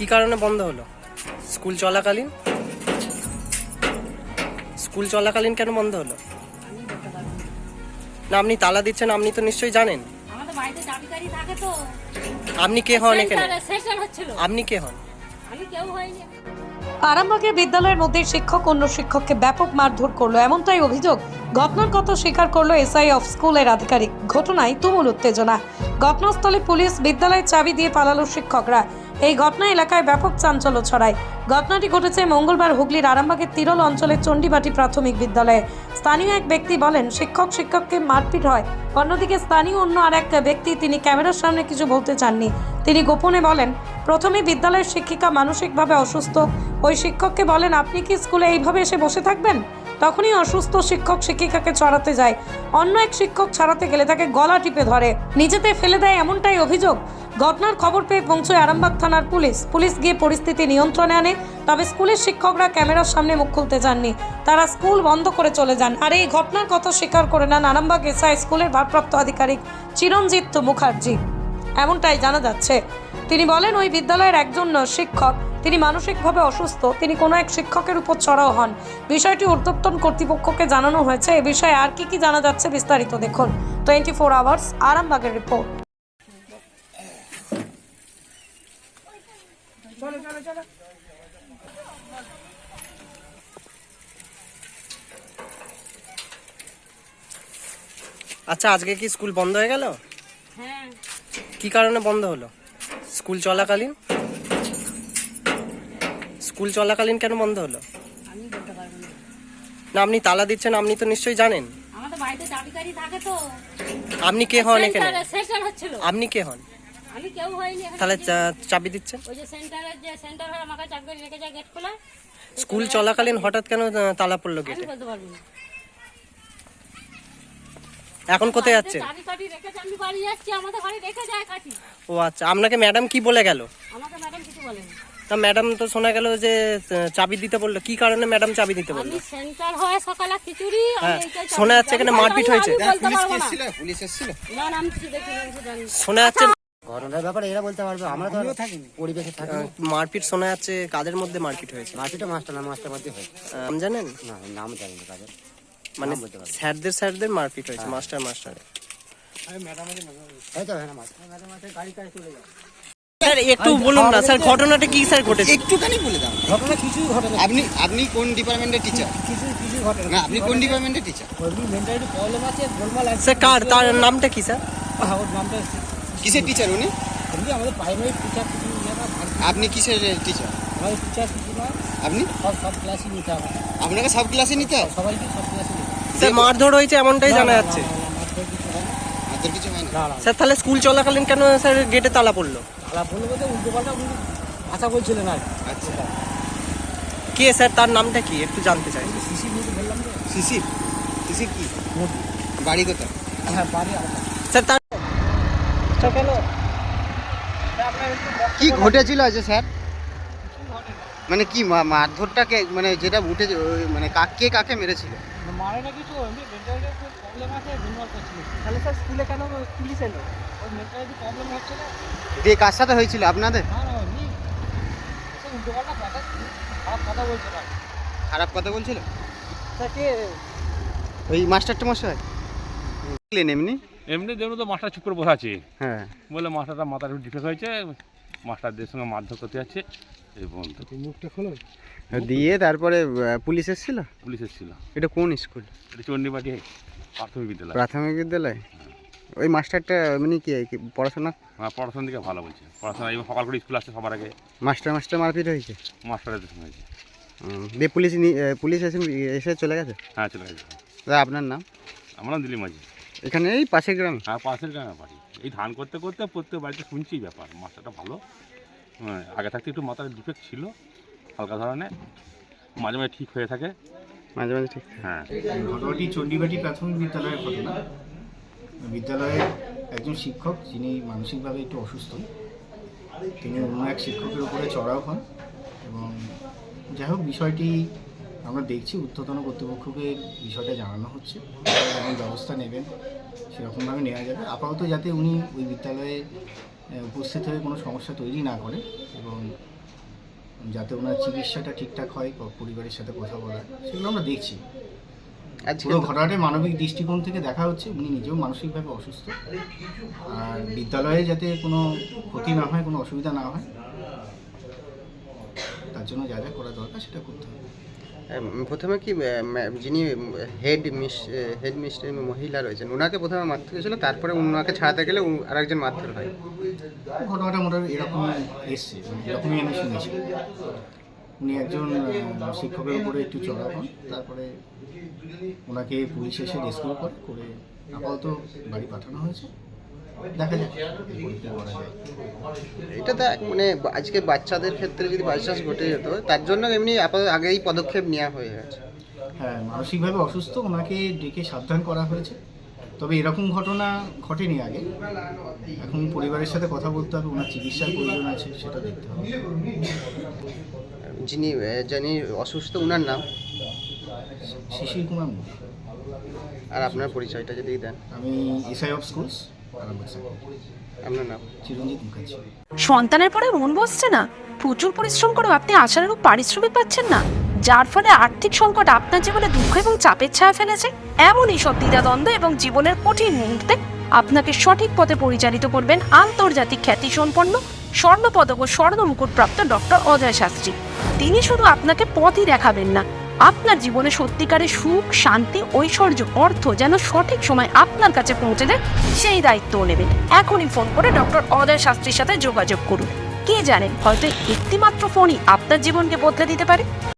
কি কারণে বন্ধ হলো? স্কুল চলাকালীন? স্কুল চলাকালীন কেন বন্ধ হলো? না। আপনি তালা দিচ্ছেন আপনি তো নিশ্চয়ই জানেন। আমাদের বাড়িতে চাবিকারি থাকে তো। আপনি কে হন এখানে? আপনি কে হন? আমি আরামবাগের বিদ্যালয়ের মধ্যে শিক্ষক অন্য শিক্ষককে ব্যাপক মারধর করল এমনটাই অভিযোগ। ঘটনার কথা স্বীকার করল এসআই অফ স্কুলের আধিকারিক। ঘটনায় তুমুল উত্তেজনা। ঘটনাস্থলে পুলিশ বিদ্যালয়ের চাবি দিয়ে পালালো শিক্ষকরা। এই ঘটনা এলাকায় ব্যাপক চাঞ্চল্য ছড়ায়। ঘটনাটি ঘটেছে মঙ্গলবার হুগলির আরামবাগের তিরল অঞ্চলের চণ্ডীবাটি প্রাথমিক বিদ্যালয়ে। স্থানীয় এক ব্যক্তি বলেন, শিক্ষক, শিক্ষককে মারপিট হয়। অন্যদিকে স্থানীয় অন্য আর এক ব্যক্তি, তিনি ক্যামেরার সামনে কিছু বলতে চাননি। তিনি গোপনে বলেন, প্রথমে বিদ্যালয়ের শিক্ষিকা মানসিকভাবে অসুস্থ। ওই শিক্ষককে বলেন, আপনি কি স্কুলে এইভাবে এসে বসে থাকবেন? তখনই অসুস্থ শিক্ষক শিক্ষিকাকে চড়াতে যায়। অন্য এক শিক্ষক ছাড়াতে গেলে তাকে গলা টিপে ধরে। নিজেতে ফেলে দেয় এমনটাই অভিযোগ। ঘটনার খবর পেয়ে পৌঁছয় আরামবাগ থানার পুলিশ। পুলিশ গিয়ে পরিস্থিতি নিয়ন্ত্রণে আনে। তবে স্কুলের শিক্ষকরা ক্যামেরার সামনে মুখ খুলতে যাননি। তারা স্কুল বন্ধ করে চলে যান। আর এই ঘটনার কথা স্বীকার করে নেন আরামবাগ এসআই স্কুলের ভারপ্রাপ্ত আধিকারিক চিরঞ্জিত মুখার্জি। এমনটাই জানা যাচ্ছে। তিনি বলেন, ওই বিদ্যালয়ের একজন শিক্ষক তিনি মানসিকভাবে অসুস্থ তিনি কোনো এক শিক্ষকের উপর চড়াও হন। বিষয়টি ঊর্ধ্বতন কর্তৃপক্ষকে জানানো হয়েছে। এ বিষয়ে আর কি কি জানা যাচ্ছে বিস্তারিত দেখুন। টোয়েন্টি ফোর আওয়ার্স আরামবাগের রিপোর্ট। আচ্ছা আজকে কি স্কুল বন্ধ হয়ে গেল? হ্যাঁ। কি কারণে বন্ধ হলো? স্কুল চলাকালীন? স্কুল চলাকালীন কেন বন্ধ হলো? আমি বলতে পারব না না আপনি তালা দিচ্ছেন আপনি তো নিশ্চয়ই জানেন। আমাদের বাড়িতে চাবিকারি থাকে তো। আপনি কে হন এখানে? সেশন হচ্ছিল। আপনি কে হন? আমি কেউ হয়নি তাহলে চাবি দিচ্ছেন? ওই যে সেন্টারের যে সেন্টার হয় আমাকে চাবিকারি রেখে যায় গেট খোলা স্কুল চলাকালীন হঠাৎ কেন তালা পড়ল গেটে? বলতে পারব না। এখন কোথায় যাচ্ছি? ও আচ্ছা আপনাকে ম্যাডাম কি বলে গেল? আমাকে ম্যাডাম কিছু বলেনি। তা ম্যাডাম তো শোনা গেল যে চাবি দিতে বলল। কি কারণে ম্যাডাম চাবি দিতে বলল? সেন্টার হয় সকালে খিচুড়ি হ্যাঁ, শোনা যাচ্ছে। এখানে মারপিট হয়েছে। শোনা যাচ্ছে ঘটনার ব্যাপারে এরা বলতে পারবে আমরা তো আর পরিবেশে থাকি মারপিট শোনা যাচ্ছে কাদের মধ্যে মারপিট হয়েছে? মাটিটা মাস্টার না মাস্টার মধ্যে হয় নাম জানেন? না নাম জানি না কাদের। মানে বলতে পারব। স্যারদের স্যারদের মারপিট হয়েছে মাস্টার মাস্টার এই তো হয় না মাস্টার গাড়ি চলে যায় স্যার একটু বলুন না স্যার ঘটনাটা কি স্যার ঘটেছে? একটুখানি বলে দাও। ঘটনা কিছুই ঘটে না আপনি আপনি কোন ডিপার্টমেন্টের টিচার কিছু কিছু ঘটে না আপনি কোন ডিপার্টমেন্টের টিচার ওর মেন্টালিটি প্রবলেম আছে গোলমাল আছে। স্যার কার? তার নামটা কি স্যার? হ্যাঁ, ওর নামটা কিসের টিচার উনি? এমনি আমাদের প্রাইমারি টিচার কিছু আপনি কিসের টিচার আমাদের টিচার কিছু না আপনি? সব সব ক্লাসই নিতে হবে। আপনাকে সব ক্লাসে নিতে হবে? সবাইকে সব ক্লাসে নিতে স্যার মারধর হয়েছে এমনটাই জানা যাচ্ছে। কিছু কিছু স্যার তাহলে স্কুল চলাকালীন কেন স্যার গেটে তালা পড়ল? আলাপ বলল বলতে উল্টো পাল্টা উনি ভাষা আর আচ্ছা। কে স্যার? তার নামটা কি? একটু জানতে চাই। শিশি মুখে বললাম তো। শিশির শিশির কি? মোদি বাড়ি কোথায়? হ্যাঁ বাড়ি স্যার তার কি ঘটেছিল আছে স্যার? মানে কি মারধরটাকে মানে যেটা উঠে মানে কাকে কাকে মেরেছিল? মারে না কিছু এমনি প্রবলেম আছে করছিল তাহলে স্যার স্কুলে কেন পুলিশ এলো? ওর মেন্টালিটি প্রবলেম হচ্ছে না। দিয়ে কার সাথে হয়েছিল? আপনাদের? না না এমনি সে উল্টো পাল্টা কথা খারাপ কথা বলছে খারাপ কথা বলছিল? স্যার কে? ওই মাস্টারটা মশাই? বুঝলেন এমনি? এমনি দেখুন তো মাস্টার চুপ করে বসে আছে। হ্যাঁ। বলে মাস্টারটা মাথার উপর ডিফেক্ট হয়েছে মাস্টারদের সঙ্গে মারধর করতে যাচ্ছে। এই মুখটা খোলো। দিয়ে তারপরে পুলিশ এসেছিল? পুলিশ এসেছিল। এটা কোন স্কুল? এটা চণ্ডীবাটি প্রাথমিক বিদ্যালয়। প্রাথমিক বিদ্যালয়? ওই মাস্টারটা মানে কি পড়াশোনা? আমার পড়াশোনার দিকে ভালো বলছে। পড়াশোনা এবং সকাল করে স্কুল আসছে সবার আগে। মাস্টার মাস্টার মারপিট হয়েছে? মাস্টারের হয়েছে। দিয়ে পুলিশ পুলিশ এসে এসে চলে গেছে? হ্যাঁ চলে গেছে। আপনার নাম? আমার নাম দিলীপ মাঝি। এখানে এই পাশের গ্রামে? হ্যাঁ পাশের গ্রামে বাড়ি। এই ধান করতে করতে প্রত্যেক বাড়িতে শুনছি ব্যাপার। মাস্টারটা ভালো। হ্যাঁ, আগে থাকতে একটু মাথার ডিফেক্ট ছিল হালকা ধরনের। মাঝে মাঝে ঠিক হয়ে থাকে। মাঝে মাঝে ঠিক হ্যাঁ। ঘটনাটি চণ্ডীবাটি প্রাথমিক বিদ্যালয়ের ঘটনা বিদ্যালয়ের একজন শিক্ষক যিনি মানসিকভাবে একটু অসুস্থ তিনি অন্য এক শিক্ষকের উপরে চড়াও হন এবং যাই হোক বিষয়টি আমরা দেখছি ঊর্ধ্বতন কর্তৃপক্ষকে বিষয়টা জানানো হচ্ছে। এবং ব্যবস্থা নেবেন সেরকমভাবে নেওয়া যাবে। আপাতত যাতে উনি ওই বিদ্যালয়ে উপস্থিত হয়ে কোনো সমস্যা তৈরি না করে এবং যাতে ওনার চিকিৎসাটা ঠিকঠাক হয় পরিবারের সাথে কথা বলা সেগুলো আমরা দেখছি। আজকে পুরো ঘটনাটি মানবিক দৃষ্টিকোণ থেকে দেখা হচ্ছে উনি নিজেও মানসিকভাবে অসুস্থ। আর বিদ্যালয়ে যাতে কোনো ক্ষতি না হয় কোনো অসুবিধা না হয় তার জন্য যা যা করা দরকার সেটা করতে হবে। প্রথমে কি যিনি হেড মিস হেড মিস্টার মহিলা রয়েছেন ওনাকে প্রথমে মারতে গেছিল, তারপরে ওনাকে ছাড়াতে গেলে আরেকজন মারধর হয়। ঘটনাটা মোটামুটি এরকম এসছে মানে এরকমই আমি শুনেছি। উনি একজন শিক্ষকের উপরে একটু চড়া হন তারপরে ওনাকে পুলিশ এসে রেস্কিউ করে করে আপাতত বাড়ি পাঠানো হয়েছে। দেখা যায় এটা এক- মানে আজকে বাচ্চাদের ক্ষেত্রে যদি বাইচান্স ঘটে যেত তার জন্য এমনি আপাতত আগেই পদক্ষেপ নেওয়া হয়ে গেছে। হ্যাঁ মানসিকভাবে অসুস্থ ওনাকে ডেকে সাবধান করা হয়েছে। তবে এরকম ঘটনা ঘটেনি আগে। এখন পরিবারের সাথে কথা বলতে হবে ওনার চিকিৎসার প্রয়োজন আছে সেটা দেখতে হবে। যিনি যিনি অসুস্থ ওনার নাম? শিশির কুমার আর আপনার পরিচয়টা যদি দেন। আমি এসআই অফ স্কুলস। সন্তানের পরে মন বসছে না। প্রচুর পরিশ্রম করেও আপনি আশানুরূপ পারিশ্রমিক পাচ্ছেন না। যার ফলে আর্থিক সংকট আপনার জীবনে দুঃখ এবং চাপের ছায়া ফেলেছে। এমনই সব দ্বিধাদ্বন্দ্ব এবং জীবনের কঠিন মুহূর্তে আপনাকে সঠিক পথে পরিচালিত করবেন আন্তর্জাতিক খ্যাতি খ্যাতিসম্পন্ন স্বর্ণপদক ও স্বর্ণ মুকুটপ্রাপ্ত ডক্টর অজয় শাস্ত্রী। তিনি শুধু আপনাকে পথই দেখাবেন না আপনার জীবনে সত্যিকারে সুখ, শান্তি, ঐশ্বর্য, অর্থ যেন সঠিক সময় আপনার কাছে পৌঁছে দেয়, সেই দায়িত্ব নেবেন। এখনই ফোন করে ডক্টর অদয় শাস্ত্রীর সাথে যোগাযোগ করুন। কে জানেন হয়তো একটিমাত্র ফোনই আপনার জীবনকে বদলে দিতে পারে।